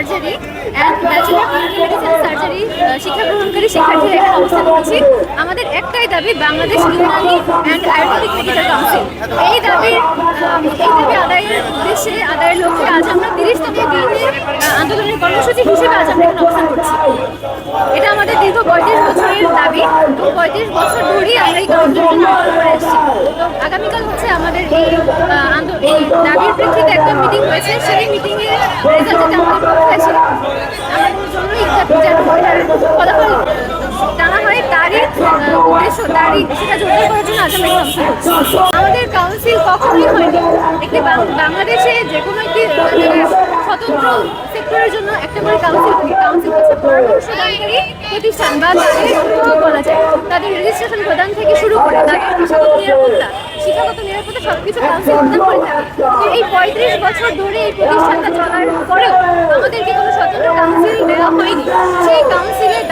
Surgery surgery শিক্ষা গ্রহণকারী শিক্ষার্থীরা এখানে অবস্থান করছি। আমাদের একটাই দাবি Bangladesh Unani and ayurvedic medical council এই দাবির এই দাবি আদায়ের উদ্দেশ্যে আদায়ের লক্ষ্যে আজ আমরা তিরিশতম আহ, আন্দোলনের কর্মসূচি হিসেবে আজ আমরা এখানে অবস্থান করছি। এটা আমাদের দীর্ঘ পঁয়ত্রিশ বছরের দাবি। এবং পঁয়ত্রিশ বছর ধরেই আমরা এই আন্দোলন করে এসেছি। তো আগামীকাল হচ্ছে আমাদের এই দাবির প্রেক্ষিতে একটা মিটিং হয়েছে। সেই মিটিংয়ে রেজাল্ট আমাদের তারই সেটা জোরদার আজ কাউন্সিল। আমাদের কাউন্সিল কখনোই হয়নি। একটি বাংলাদেশে যে কোনো একটি স্বতন্ত্র সেক্টরের জন্য একটা করে কাউন্সিল কাউন্সিল হচ্ছে পরামর্শদানকারী প্রতিষ্ঠান বা তাদের বলা যায়। তাদের রেজিস্ট্রেশন প্রদান থেকে শুরু করে তাদের পেশাগত নিরাপত্তা, শিক্ষাগত নিরাপত্তা সবকিছু কাউন্সিল প্রদান করে থাকে। এই পঁয়ত্রিশ বছর ধরে এই প্রতিষ্ঠানটা চলার পরেও আমাদেরকে কোনো স্বতন্ত্র কাউন্সিল দেওয়া হয়নি। সেই কাউন্সিলের